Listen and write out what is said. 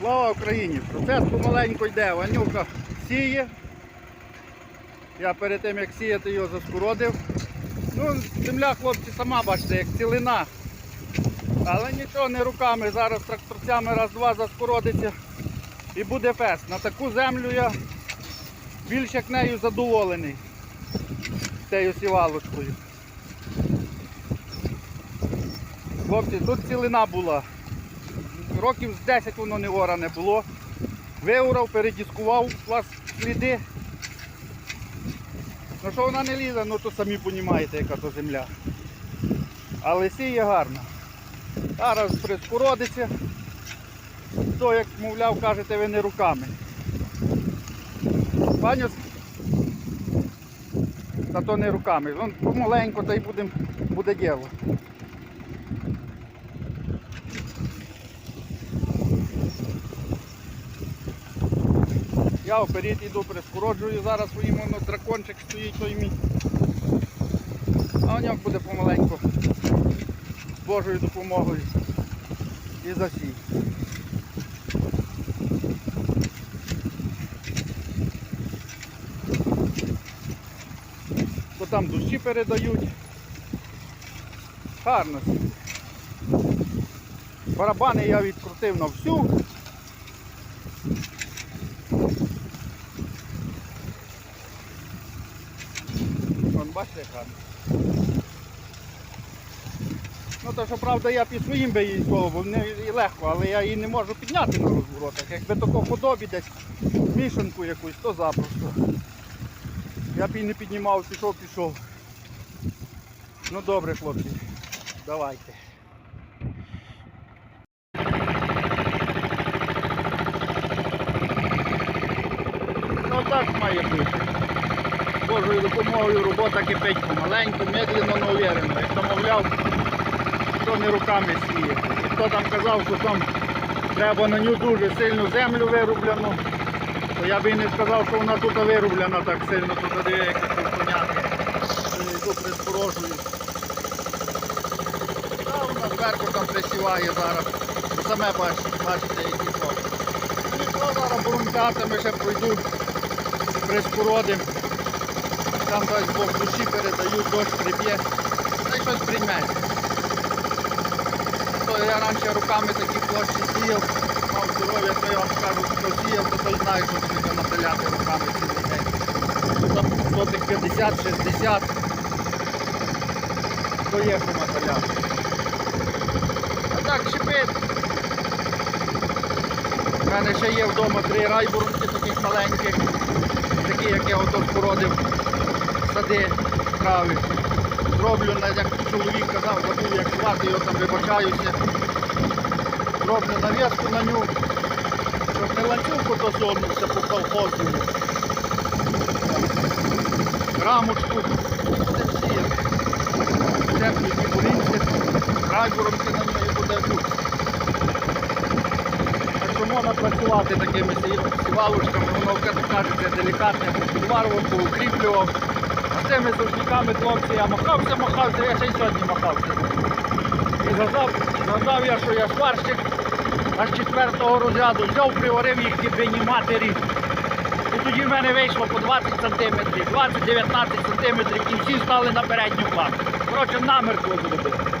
Слава Україні! Процес помаленьку йде. Ванюка сіє. Я перед тим як сіяти його заскородив. Ну, земля, хлопці, сама бачите, як цілина. Але нічого не руками. Зараз тракторцями раз-два заскородиться і буде фест. На таку землю я більш як нею задоволений. Тею сівалочкою. Хлопці, тут цілина була. Років з 10 воно не оране було. Виурав, передіскував у вас сліди. Ну що вона не лізе, ну то самі розумієте, яка то земля. Але сіє гарно. Зараз прискородиться. То, як мовляв, кажете, ви не руками. Паню, та то не руками. Помаленько та й будем, буде діло. Я вперед йду, прискороджую, зараз своїм воно дракончик стоїть той мій. А у нього буде помаленьку з Божою допомогою і засій. То там дощі передають. Гарно. Барабани я відкрутив на всю. Бачите, гарно. Ну то що правда я під своїм би її зловив, не і легко, але я її не можу підняти на розворотах. Якби тако худобі десь мішанку якусь, то запросто. Я б її не піднімав, пішов, пішов. Ну добре, хлопці, давайте. Ну так має бути. Божою допомогою робота кипить помаленьку, медленно, но уверенно. Як то мовляв, хто не руками сіє. І хто там казав, що там треба на ню дуже сильну землю вирублену, то я би і не сказав, що вона тут вирублена так сильно, тут диви, як тут понятно. Йду приспорожую. Та вона зверху там присіває зараз. Ви Саме бачите, які то. Зараз бурункатами ще пройду, прискородим. Там дасть Бог душі передають, дощ приб'є. Та й щось прийметься. То я раніше руками такі площі сіяв, мав здоров'я, то я вам скажу, хто сіяв, то той знає, що таке населяти руками цілий день. Там сотих 50-60, то є що населяти. А так шипить. У мене ще є вдома три райбурунки таких маленьких, такі, як я ото породив сади трави. Зроблю, як чоловік казав, забув як звати, його там вибачаюся. Зроблю нав'язку на ню, щоб не ланцюг досунувся по колхозному. Рамочку, буде всі. Теплі бурінці, райбуронки на неї буде бути. Так що можна працювати такими сі- сівалочками, воно то кажеться делікатне, підварував, поукріплював. Цими сушниками хлопці я махався, махався, я ще й сьогодні махався. І згадав, згадав я, що я сварщик аж четвертого розряду, взяв, приварив їх кибині матері. І тоді в мене вийшло по 20 сантиметрів, 20-19 сантиметрів і всі стали на передню плату. Коротше, намертво зробив.